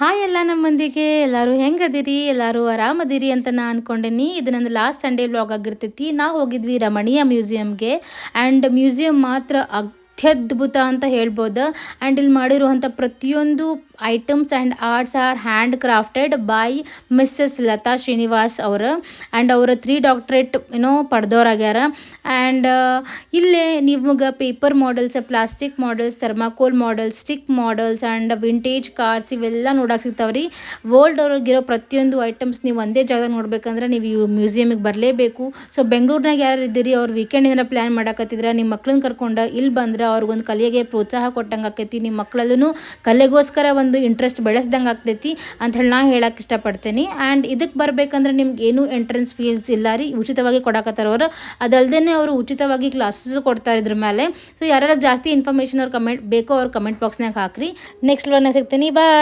Hi ಎಲ್ಲ ನಮ್ಮ ಮಂದಿಗೆ ಎಲ್ಲರೂ ಹೆಂಗದಿರಿ? ಎಲ್ಲರೂ ಆರಾಮದಿರಿ ಅಂತ ನಾನು ಅನ್ಕೊಂಡೇನಿ. ಇದು ನನ್ನ ಲಾಸ್ಟ್ ಸಂಡೇ ವ್ಲಾಗ್ ಆಗಿರ್ತೈತಿ. ನಾವು ಹೋಗಿದ್ವಿ ರಮಣೀಯ ಮ್ಯೂಸಿಯಮ್ಗೆ ಆ್ಯಂಡ್ ಮ್ಯೂಸಿಯಂ ಮಾತ್ರ ಅತ್ಯದ್ಭುತ ಅಂತ ಹೇಳ್ಬೋದು. ಆ್ಯಂಡ್ ಇಲ್ಲಿ ಮಾಡಿರುವಂಥ ಪ್ರತಿಯೊಂದು items and arts are handcrafted by Mrs Latha Srinivas ಅವರು ಆ್ಯಂಡ್ ಅವರ ತ್ರೀ ಡಾಕ್ಟ್ರೇಟ್ ಏನೋ ಪಡೆದವ್ರಾಗ್ಯಾರ ಆ್ಯಂಡ್ ಇಲ್ಲೇ ನಿಮಗೆ paper models plastic models thermocol models stick models and vintage cars ಇವೆಲ್ಲ ನೋಡಕ್ಕೆ ಸಿಗ್ತಾವ್ರಿ ವರ್ಲ್ಡ್ ಅವ್ರಿಗಿರೋ ಪ್ರತಿಯೊಂದು ಐಟಮ್ಸ್ ನೀವು ಒಂದೇ ಜಾಗದಾಗ ನೋಡ್ಬೇಕಂದ್ರೆ ನೀವು ಮ್ಯೂಸಿಯಮಿಗೆ ಬರಲೇಬೇಕು. ಸೊ ಬೆಂಗಳೂರಿನಾಗ ಯಾರು ಇದ್ದೀರಿ, ಅವ್ರು ವೀಕೆಂಡ್ ಏನಾರ ಪ್ಲ್ಯಾನ್ ಮಾಡಕತ್ತಿದ್ರೆ ನಿಮ್ಮ ಮಕ್ಳನ್ನ ಕರ್ಕೊಂಡು ಇಲ್ಲಿ ಬಂದ್ರೆ ಅವ್ರಿಗೊಂದು ಕಲೆಗೆ ಪ್ರೋತ್ಸಾಹ ಕೊಟ್ಟಂಗೆ ಆಕೈತಿ. ನಿಮ್ಮ ಮಕ್ಕಳಲ್ಲೂ ಕಲೆಗೋಸ್ಕರ ಒಂದು ಇಂಟ್ರೆಸ್ಟ್ ಬೆಳೆಸ್ದಂಗೆ ಆಗ್ತೈತಿ ಅಂತ ಹೇಳಿ ನಾ ಹೇಳಕ್ಕೆ ಇಷ್ಟಪಡ್ತೀನಿ. ಆ್ಯಂಡ್ ಇದಕ್ಕೆ ಬರಬೇಕಂದ್ರೆ ನಿಮ್ಗೆ ಏನೂ ಎಂಟ್ರೆನ್ಸ್ ಫೀಸ್ ಇಲ್ಲ ರೀ, ಉಚಿತವಾಗಿ ಕೊಡಕತ್ತಾರ ಅವರು. ಅದಲ್ದೇ ಅವರು ಉಚಿತವಾಗಿ ಕ್ಲಾಸಸ್ ಕೊಡ್ತಾರೆ ಇದ್ರ ಮೇಲೆ ಸೊ ಯಾರು ಜಾಸ್ತಿ ಇನ್ಫಾರ್ಮೇಷನ್ ಅವ್ರು ಕಮೆಂಟ್ ಬೇಕೋ ಅವ್ರು ಕಮೆಂಟ್ ಬಾಕ್ಸ್ನಾಗ ಹಾಕ್ರಿ. ನೆಕ್ಸ್ಟ್ ಒನ್ ಸಿಗ್ತೀನಿ. ಬಾಯ್